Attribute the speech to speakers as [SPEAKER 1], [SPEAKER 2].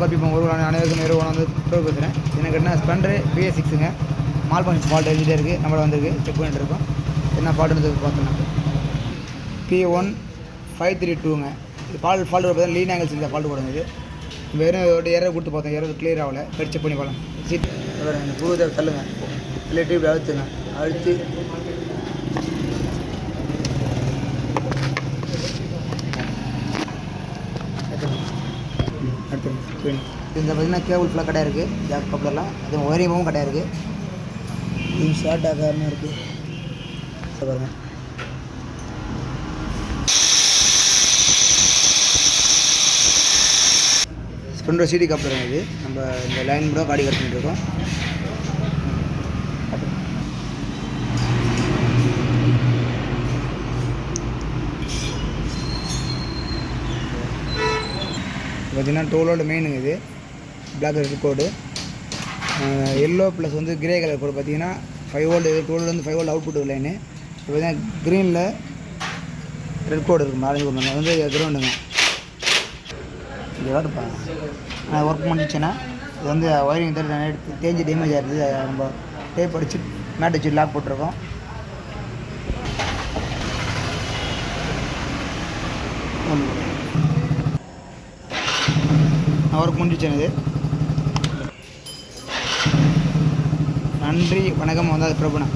[SPEAKER 1] Scorpio ஒரு அனைவருக்கும் நேரம் வந்து ப்ரோ பேசுகிறேன் எனக்கு என்ன ஸ்பெண்டரு பிஎஸ் சிக்ஸுங்க மால் பாயிண்ட் ஃபால்ட் எழுதிட்டே இருக்குது நம்மளை வந்திருக்கு. செக் பண்ணிட்டு இருக்கோம். என்ன ஃபால்ட்டுன்னு பார்த்தோம்னா பி ஒன் ஃபைவ் த்ரீ டூங்க இது ஃபால்ட் ஃபால்ட் பார்த்தா லீன் ஆங்கிள்ஸ் இந்த ஃபால்ட் போடுங்க வெறும் ஒரு எரர் கொடுத்து பார்த்தோம். ஏரோ கிளியர் ஆகல. கட் செக் பண்ணி பார்க்கலாம். சீட் இந்த புது தள்ளுங்க. தள்ளிட்டு இப்படி அழுத்துங்க. அழுத்து அடுத்து இந்த பார்த்தீங்கன்னா கேபிள் ஃபுல்லாக கடை இருக்குது ஜாக் கப்லெல்லாம் அது ஒயரிங்கவும் கடை இருக்குது இது ஷார்ட் ஆகாமல் இருக்குது பாருங்க. ஸ்பெண்டர் சிடி கப்ளர் இது. நம்ம இந்த லைன் கூட காடி கட் பண்ணிட்டு பார்த்திங்கன்னா டோலோட மெயினுங்க இது. பிளாக் ரெட் கோடு எல்லோ ப்ளஸ் வந்து கிரே கலர் கோடு பார்த்தீங்கன்னா ஃபைவ் ஓல்டு இது டோலோட வந்து ஃபைவ் வோல்ட் அவுட்புட் லைனு இப்போ பார்த்தீங்கன்னா க்ரீனில் ரெட் கோடு இருக்கும் ஆரஞ்சு கோடு அது வந்து கிரவுண்டுங்க இது வருதுப்பா நான் ஒர்க் பண்ணிச்சுன்னா இது வந்து ஒயரிங் தர எடுத்து தேஞ்சு டேமேஜ் ஆகிடுது ரொம்ப நம்ம டேப் அடிச்சு மேட் வச்சு லாக் போட்டிருக்கோம். ஒன்று ஒர்க் முடிச்சுச்சேன் நன்றி வணக்கம் வந்தால் பிரபுனா.